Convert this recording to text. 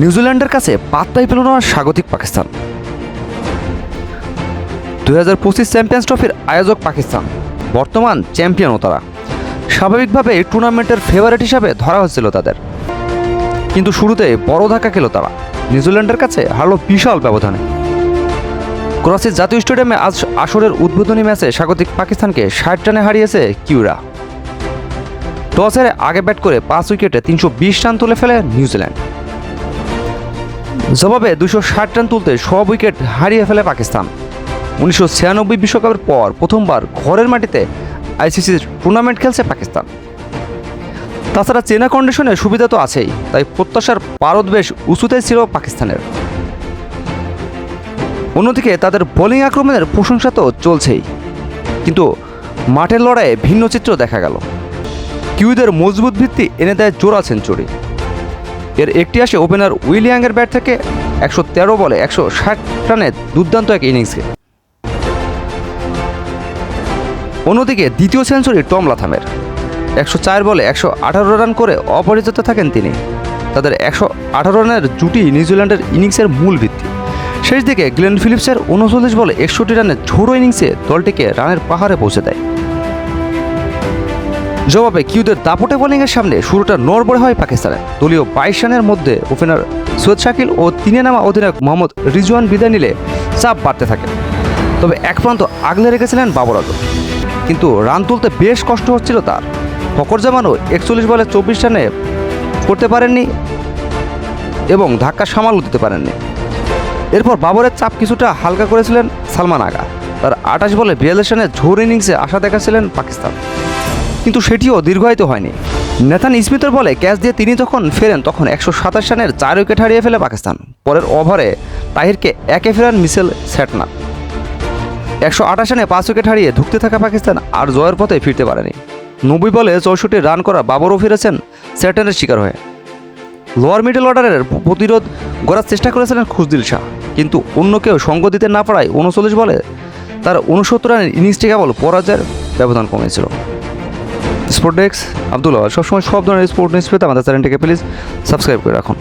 নিউজিল্যান্ডের কাছে পাত্তাই পেল না স্বাগতিক পাকিস্তান। দুই হাজার পঁচিশ চ্যাম্পিয়ন্স ট্রফির আয়োজক পাকিস্তান, বর্তমান চ্যাম্পিয়নও তারা। স্বাভাবিকভাবে টুর্নামেন্টের ফেভারিট হিসাবে ধরা হচ্ছিল তাদের। কিন্তু শুরুতে বড় ধাক্কা খেল তারা। নিউজিল্যান্ডের কাছে হারলো বিশাল ব্যবধানে। করাচির জাতীয় স্টেডিয়ামে আজ আসরের উদ্বোধনী ম্যাচে স্বাগতিক পাকিস্তানকে ষাট রানে হারিয়েছে কিউরা। টস আগে ব্যাট করে পাঁচ উইকেটে তিনশো বিশ রান তুলে ফেলে নিউজিল্যান্ড। জবাবে দুশো ষাট রান তুলতে সব উইকেট হারিয়ে ফেলে পাকিস্তান। উনিশশো ছিয়ানব্বই বিশ্বকাপের পর প্রথমবার ঘরের মাটিতে আইসিসির টুর্নামেন্ট খেলছে পাকিস্তান। তাছাড়া চেনা কন্ডিশনে সুবিধা তো আছেই, তাই প্রত্যাশার পারদ বেশ উঁচুতেই ছিল পাকিস্তানের। অন্যদিকে তাদের বোলিং আক্রমণের প্রশংসা তো চলছেই, কিন্তু মাঠের লড়াইয়ে ভিন্ন চিত্র দেখা গেল। কিউদের মজবুত ভিত্তি এনে দেয় জোড়া সেঞ্চুরি এর একটি আসে ওপেনার উইলিয়াংয়ের ব্যাট থেকে একশো তেরো বলে একশো ষাট রানের দুর্দান্ত এক ইনিংসকে। অন্যদিকে দ্বিতীয় সেঞ্চুরি টম লাথামের। একশো চার বলে একশো আঠারো রান করে অপরাজিত থাকেন তিনি। তাদের একশো আঠারো রানের জুটি নিউজিল্যান্ডের ইনিংসের মূল ভিত্তি। শেষ দিকে গ্লেন ফিলিপসের উনচল্লিশ বলে একষট্টি রানের ঝোড়ো ইনিংসে দলটিকে রানের পাহাড়ে পৌঁছে দেয়। জবাবে কিউদের দাপটে বোলিংয়ের সামনে শুরুটা নড়বড়ে হয় পাকিস্তানের। দলীয় বাইশ রানের মধ্যে ওপেনার সৈয়দ শাকিল ও তিনে নামা অধিনায়ক মোহাম্মদ রিজওয়ান বিদায় নিলে চাপ বাড়তে থাকে। তবে এক প্রান্ত আগলে রেখেছিলেন বাবর আজম। কিন্তু রান তুলতে বেশ কষ্ট হচ্ছিল তার। ফকর জামানও একচল্লিশ বলে চব্বিশ রানে করতে পারেননি এবং ধাক্কা সামালও দিতে পারেননি। এরপর বাবরের চাপ কিছুটা হালকা করেছিলেন সালমান আগা। তার আঠাশ বলে বিয়াল্লিশ রানের ঝোর ইনিংসে আশা দেখাচ্ছিলেন পাকিস্তান। কিন্তু সেটিও দীর্ঘায়িত হয়নি। নেথান স্মিথের বলে ক্যাচ দিয়ে তিনি যখন ফেরেন, তখন একশো সাতাশ রানের চার উইকেট হারিয়ে ফেলে পাকিস্তান। পরের ওভারে তাহিরকে একে ফেরান মিসেল স্যাটনা একশো আঠাশ রানে পাঁচ উইকেট হারিয়ে ধুঁকতে থাকা পাকিস্তান আর জয়ের পথে ফিরতে পারেনি। নব্বই বলে চৌষট্টি রান করা বাবরও ফিরেছেন স্যাটনের শিকার হয়ে। লোয়ার মিডল অর্ডারের প্রতিরোধ গড়ার চেষ্টা করেছিলেন খুশদিল শাহ। কিন্তু অন্য কেউ সঙ্গ দিতে না পারায় উনচল্লিশ বলে তার উনসত্তর রানের ইনিংসটি কেবল পরাজয়ের ব্যবধান কমেছিল। স্পোর্ট ডেস্ক আব্দুল্লাহ সবসময় সব ধরনের স্পোর্ট নিউজ পেতে আমাদের চ্যানেলটিকে প্লিজ সাবস্ক্রাইব করে রাখুন।